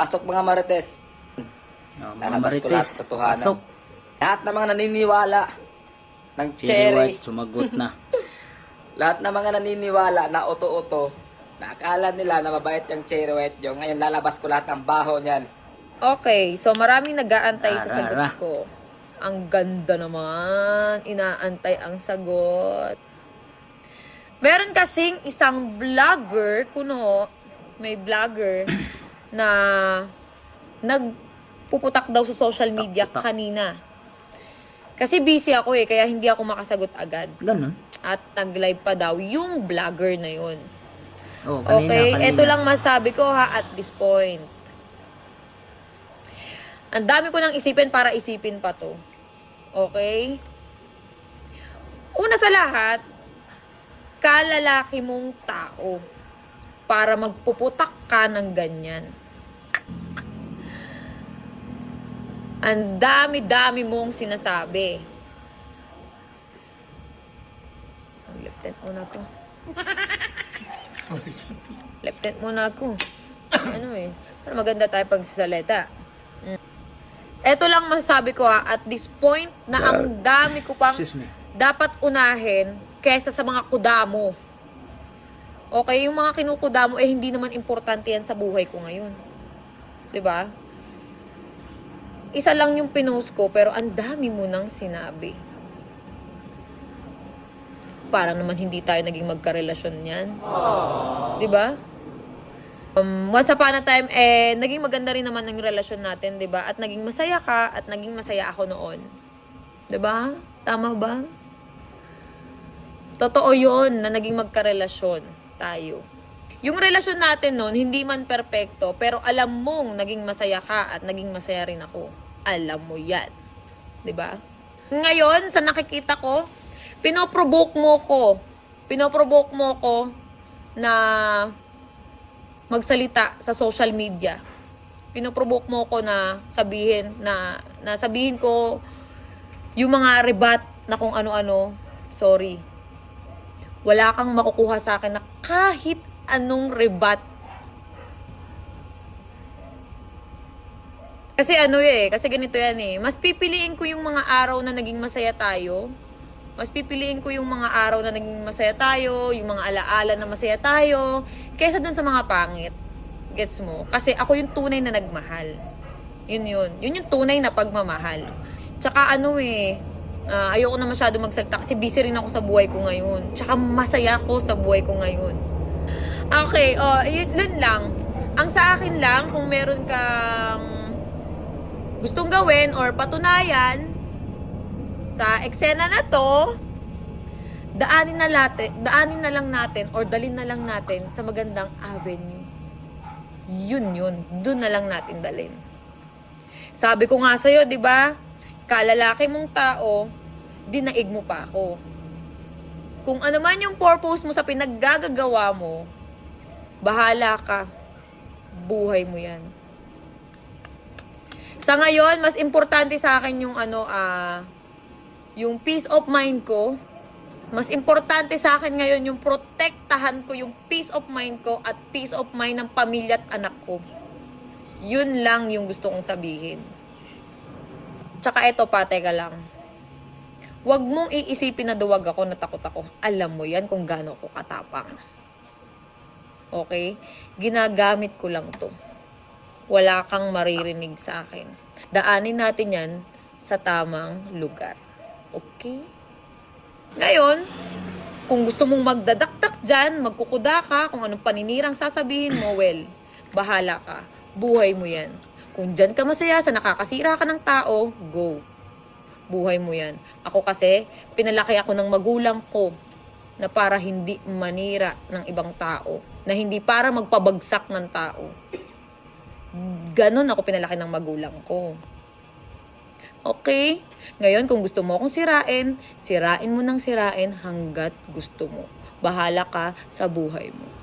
Pasok mga marites. Oh, mga Lalabas ko lahat marites, pasok. Lahat ng mga naniniwala ng Cherry White, sumagot na. lahat ng mga naniniwala na oto-oto, na akala nila na mabait yung cherry white yung ngayon lalabas ko lahat ng baho niyan. Okay, so maraming nag-aantay sa sagot ko. Ang ganda naman. Inaantay ang sagot. Meron kasing isang vlogger, kuno, may vlogger na nagpuputak daw sa social media Putak. kanina. Kasi busy ako eh, kaya hindi ako makasagot agad. Ganun. At nag-live pa daw yung vlogger na yun. Oh, kanina, Okay, kanina. ito lang masabi ko ha at this point. Ang dami ko nang isipin para isipin pa to. Okay? Una sa lahat, kalalaki mong tao para magpuputak ka ng ganyan. Ang dami-dami mong sinasabi. Left muna ko. Left muna ako. ano eh. Pero maganda tayo pagsasalita. Mm. Ito lang masasabi ko ha, at this point na ang dami ko pang dapat unahin kesa sa mga kuda mo. Okay, yung mga kinukuda mo, eh hindi naman importante yan sa buhay ko ngayon. 'Di ba? Isa lang yung pinost ko, pero ang dami mo nang sinabi. Parang naman hindi tayo naging magkarelasyon yan. 'Di ba? Um, once upon a time, eh, naging maganda rin naman ang relasyon natin, 'di ba? At naging masaya ka, at naging masaya ako noon. 'Di ba? Tama ba? Totoo yon na naging magkarelasyon tayo. Yung relasyon natin noon, hindi man perpekto, pero alam mong naging masaya ka at naging masaya rin ako. Alam mo yan. ba? Ngayon, sa nakikita ko, pinoprovoke mo ko. Pinoprovoke mo ko na magsalita sa social media. Pinoprovoke mo ko na sabihin na, na sabihin ko yung mga rebat na kung ano-ano. Sorry. Wala kang makukuha sa akin na kahit anong rebat. Kasi ano eh, kasi ganito yan eh. Mas pipiliin ko yung mga araw na naging masaya tayo. Mas pipiliin ko yung mga araw na naging masaya tayo, yung mga alaala na masaya tayo, kaysa dun sa mga pangit. Gets mo? Kasi ako yung tunay na nagmahal. Yun yun. Yun yung tunay na pagmamahal. Tsaka ano eh, ah, ayoko na masyado magsalita kasi busy rin ako sa buhay ko ngayon. Tsaka masaya ako sa buhay ko ngayon. Okay, oh, yun, yun lang. Ang sa akin lang, kung meron kang gustong gawin or patunayan sa eksena na to, daanin na natin, daanin na lang natin or dalin na lang natin sa magandang avenue. Yun yun, dun na lang natin dalin. Sabi ko nga sa'yo, di ba? Kalalaki mong tao, dinaig mo pa ako. Kung ano man yung purpose mo sa pinaggagagawa mo, bahala ka. Buhay mo yan. Sa ngayon, mas importante sa akin yung ano, ah, yung peace of mind ko. Mas importante sa akin ngayon yung protektahan ko yung peace of mind ko at peace of mind ng pamilya at anak ko. Yun lang yung gusto kong sabihin. Tsaka ito pa, teka lang. Huwag mong iisipin na duwag ako, natakot ako. Alam mo yan kung gaano ko katapang. Okay? Ginagamit ko lang to. Wala kang maririnig sa akin. Daanin natin yan sa tamang lugar. Okay? Ngayon, kung gusto mong magdadaktak dyan, magkukuda ka, kung anong paninirang sasabihin mo, well, bahala ka. Buhay mo yan. Kung dyan ka masaya sa nakakasira ka ng tao, go. Buhay mo yan. Ako kasi, pinalaki ako ng magulang ko na para hindi manira ng ibang tao. Na hindi para magpabagsak ng tao. Ganon ako pinalaki ng magulang ko. Okay? Ngayon, kung gusto mo akong sirain, sirain mo ng sirain hanggat gusto mo. Bahala ka sa buhay mo.